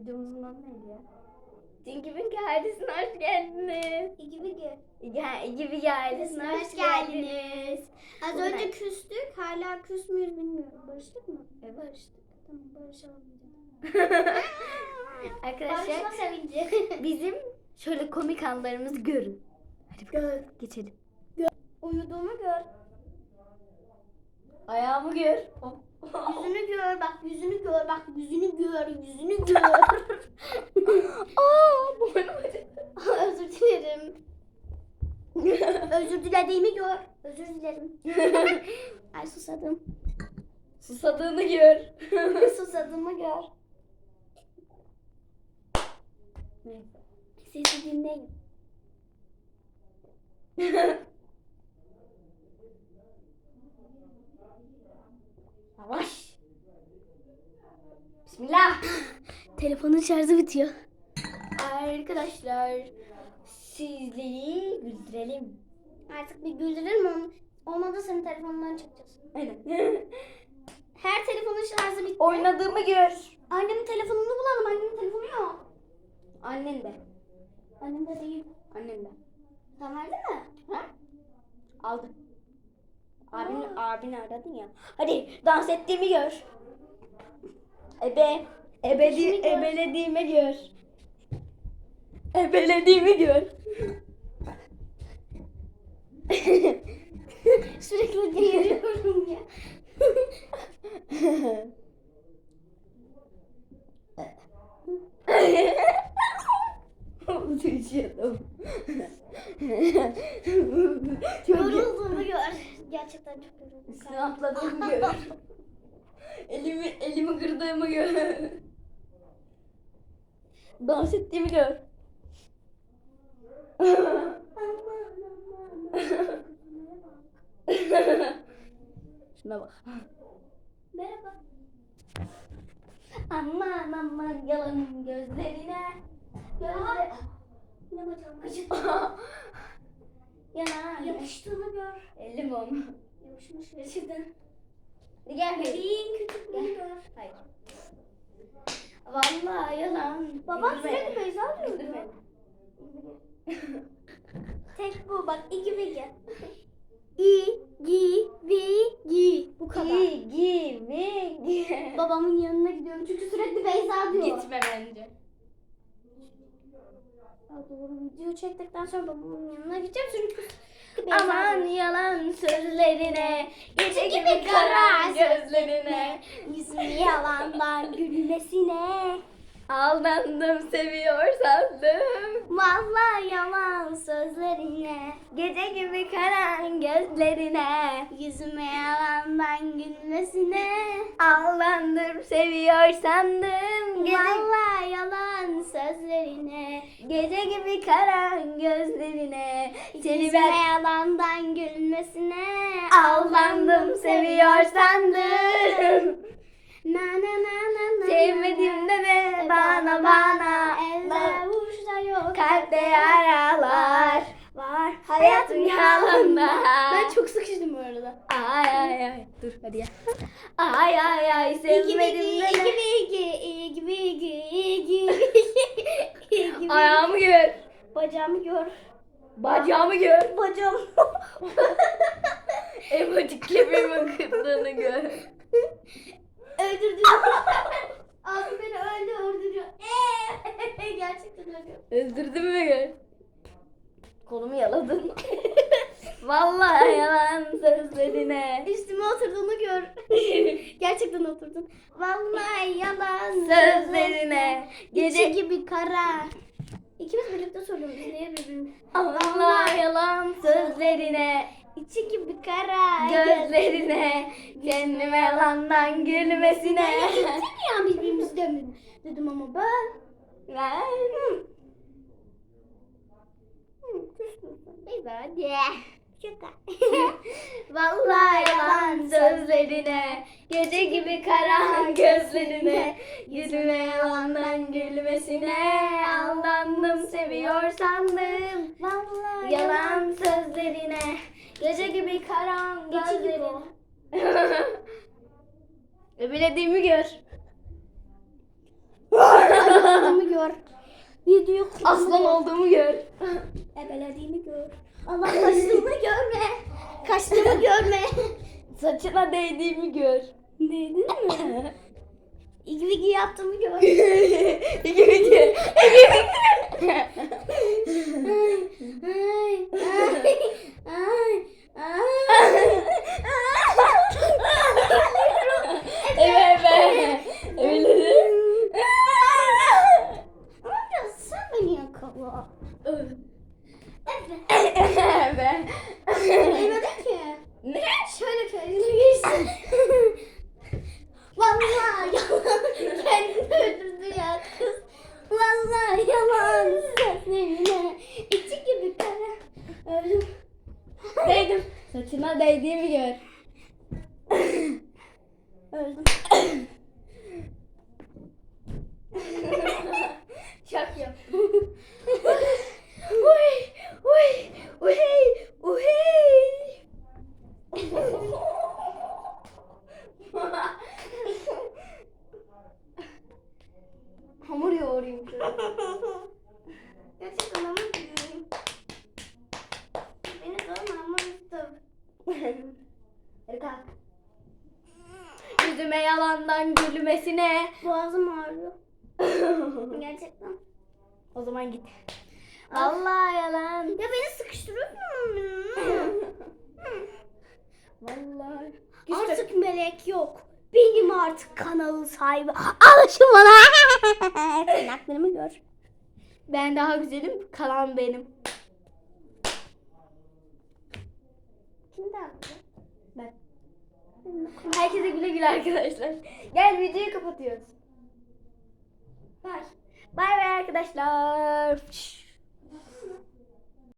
Videomuzun adı neydi ya? Tinky Winky ailesine hoş geldiniz. İki bir gün. Ya, gibi ailesine hoş geldiniz. Az Bu önce küstük. Hala küs müyüz bilmiyorum. Barıştık mı? Evet. Barıştık. Tamam barışalım. Arkadaşlar Barışma sevinci. bizim şöyle komik anlarımızı görün. Hadi bakalım, Gör. geçelim. Uyuduğumu gör. Ayağımı gör. Yüzünü gör bak yüzünü gör bak yüzünü gör yüzünü gör. Aa, boynum acıdı. Özür dilerim. Özür dilediğimi gör. Özür dilerim. Ay susadım. Susadığını gör. Susadığımı gör. Sesi dinleyin. Yavaş. Bismillah. Telefonun şarjı bitiyor. Arkadaşlar sizleri güldürelim. Artık bir güldürelim onu. Olmadı senin telefonundan çıkacağız. Aynen. Her telefonun şarjı bitti. Oynadığımı gör. Annemin telefonunu bulalım. Annemin telefonu yok. Annen de. Annem de değil. Annen de. Sen verdin mi? Ha? Aldım. Abin, abini aradın ya. Hadi dans ettiğimi gör. Ebe. Ebedi, gör. ebelediğimi gör. Ebelediğimi gör. Sürekli deliriyorum ya. Düşüyordum. Çok Yorulduğumu gör. Gerçekten çok yoruldum. Üstüne atladığımı gör. elimi, elimi kırdığımı gör. Dans ettiğimi gör. Şuna bak. Merhaba. Aman aman yalan gözlerine. Gözle... Yine bacağım acıdı. Yana. Yapıştığını gör. Elim onu. Yapışmış gerçekten. Gel. Bebeğin küçüklüğünü gör. Hayır. Vallahi yalan. Güldürme. sürekli Beyza diyordu. Tek bu bak iki bilgi. İ, gi, vi, gi. Bu kadar. Gi, gi, mi, gi. Babamın yanına gidiyorum çünkü sürekli Beyza diyor. Gitme bence. Ya doğru video çektikten sonra babamın yanına gideceğim çünkü Aman yalan sözlerine, gece gibi kara gözlerine. Yüzümü yalandan gülmesine. Aldandım seviyor sandım. Vallahi yalan sözlerine. Gece gibi kara gözlerine. Yüzüme yalandan gülmesine. Aldandım seviyor sandım. Gece, yalan sözlerine. gece gibi kara gözlerine. Seni Yüzüme ben yalandan gülmesine. aldandım seviyor sandım. Na na na na na. Sevmedim de de bana bana. Elde vursa yok. Kalpte yaralar var hayatım yalanlar. Ben çok sıkıştım bu arada. Ay ay ay dur hadi ya. Ay ay ay sevmedim bilgi, de iki de. bilgi, iki bilgi, iki bilgi, iki bilgi. Ayağımı gör. Bacağımı gör. Bacağımı gör. Bacağım. Emotik kemiğimin kırdığını gör. Öldürdü. Abi beni öldü öldürüyor. Eee, Gerçekten ölüyor. Öldürdün mü. Kolumu yaladın. Vallahi yalan sözlerine. Üstüme oturduğunu gör. Gerçekten oturdun. Vallahi yalan Sözlerine. Gece Gece gibi kara. İkimiz birlikte söylüyoruz. Niye birbirimiz? Allah yalan sözlerine. İçi gibi kara. Gözlerine. Kendime yalandan gülmesine. Gittin ya birbirimizi demin. Dedim ama ben. Ben Beyza de. Şaka. Vallahi yalan sözlerine Gece gibi kara gözlerine Yüzüme yalandan gülmesine Aldandım seviyor sandım Vallahi Yalan sözlerine Gece gibi kara İçi gibi. gözlerine Öbelediğimi gör gör. Video Aslan olduğumu gör. Ebelediğimi gör. Allah kaçtığımı görme. Kaçtığımı görme. Saçına değdiğimi gör. Değdin mi? İki vigi yaptığımı gör. İki video. Ay, ay, ay, Evet be. Öyledir. Ama biraz sen Evet. ki. Ne? Şöyle kendine geçsin. Vallahi yalan. Kendini öldürdü ya kız. Vallahi yalan. Seslerine. İçi gibi kara. Öldüm. Saçına değdiğimi gör. Öldüm. Şöyle. Gerçekten ama gülüyorum. Beni üstüm. Hadi kalk. Yüzüme yalandan gülmesine. Boğazım ağrıyor. Gerçekten. o zaman git. Allah yalan. Ya beni sıkıştırıyorsun. Vallahi. Artık melek yok. Benim artık kanalın sahibi. Alışın bana. Tırnaklarımı gör. Ben daha güzelim, kalan benim. Kim dağıttı? Ben. Herkese güle güle arkadaşlar. Gel videoyu kapatıyoruz. Bye. Bay bay arkadaşlar.